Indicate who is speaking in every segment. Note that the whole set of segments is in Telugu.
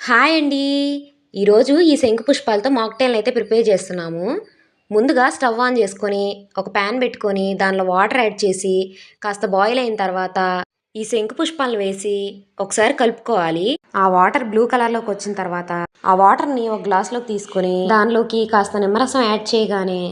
Speaker 1: హాయ్ అండి. ఈరోజు ఈ శంకు పుష్పాలతో మాక్టైల్ అయితే ప్రిపేర్ చేస్తున్నాము. ముందుగా స్టవ్ ఆన్ చేసుకొని ఒక ప్యాన్ పెట్టుకొని దానిలో వాటర్ యాడ్ చేసి కాస్త బాయిల్ అయిన తర్వాత ఈ శంకు పుష్పాలను వేసి ఒకసారి కలుపుకోవాలి. ఆ వాటర్ బ్లూ కలర్లోకి వచ్చిన తర్వాత ఆ వాటర్ని ఒక గ్లాస్లోకి తీసుకొని దానిలోకి కాస్త నిమ్మరసం యాడ్ చేయగానే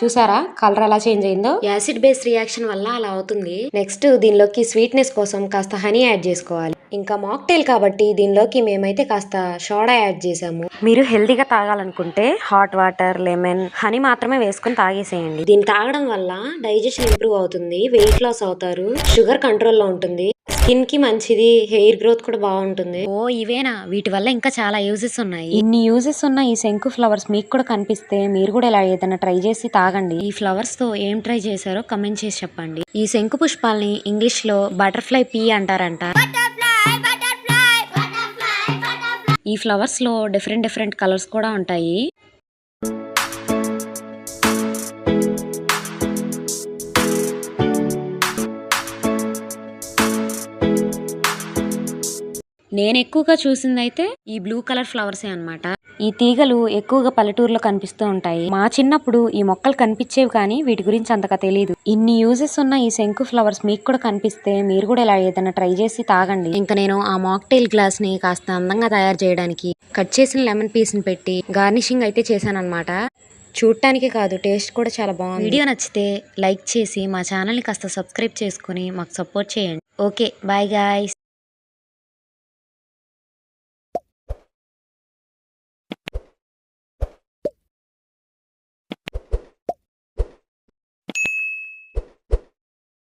Speaker 1: చూసారా? కలర్ ఎలా చేంజ్ అయిందో? యాసిడ్ బేస్ రియాక్షన్ వల్ల అలా అవుతుంది. నెక్స్ట్ దీనిలోకి స్వీట్నెస్ కోసం కాస్త హనీ యాడ్ చేసుకోవాలి. ఇంకా మాక్టైల్ కాబట్టి దీనిలోకి మేమైతే కాస్త సోడా యాడ్ చేసాము మీరు హెల్తీగా తాగాలనుకుంటే హాట్ వాటర్ లెమన్ హనీ మాత్రమే వేసుకొని తాగేసేయండి. దీన్ని తాగడం వల్ల డైజెషన్ ఇంప్రూవ్ అవుతుంది వెయిట్ లాస్ అవుతారు షుగర్ కంట్రోల్లో ఉంటుంది. స్కిన్కి మంచిది హెయిర్ గ్రోత్ కూడా బాగుంటుంది. ఓ ఇవేనా? వీటి వల్ల ఇంకా చాలా యూజెస్ ఉన్నాయి. ఇన్ని యూజెస్ ఉన్న ఈ శంకు ఫ్లవర్స్ మీకు కూడా కనిపిస్తే మీరు కూడా ఇలా ఏదైనా ట్రై చేసి తాగండి. ఈ ఫ్లవర్స్తో ఏం ట్రై చేశారో కమెంట్ చేసి చెప్పండి. ఈ శంకు పుష్పాల్ని ఇంగ్లీష్లో బటర్ఫ్లై పీ అంటారంట. ఈ ఫ్లవర్స్లో డిఫరెంట్ డిఫరెంట్ కలర్స్ కూడా ఉంటాయి. నేను ఎక్కువగా చూసిందైతే ఈ బ్లూ కలర్ ఫ్లవర్సే అన్నమాట. ఈ తీగలు ఎక్కువగా పల్లెటూరులో కనిపిస్తూ ఉంటాయి. మా చిన్నప్పుడు ఈ మొక్కలు కనిపించేవి కానీ వీటి గురించి అంతగా తెలియదు ఇన్ని యూజెస్ ఉన్న ఈ శంకు ఫ్లవర్స్ మీకు కూడా కనిపిస్తే మీరు కూడా ఇలా ఏదైనా ట్రై చేసి తాగండి. ఇంకా నేను ఆ మాక్టైల్ గ్లాస్ని కాస్త అందంగా తయారు చేయడానికి కట్ చేసిన లెమన్ పీస్ని పెట్టి గార్నిషింగ్ అయితే చేశాను అనమాట చూడటానికి కాదు టేస్ట్ కూడా చాలా బాగుంది. వీడియో నచ్చితే లైక్ చేసి మా ఛానల్ని కాస్త సబ్స్క్రైబ్ చేసుకుని మాకు సపోర్ట్ చేయండి. Okay bye guys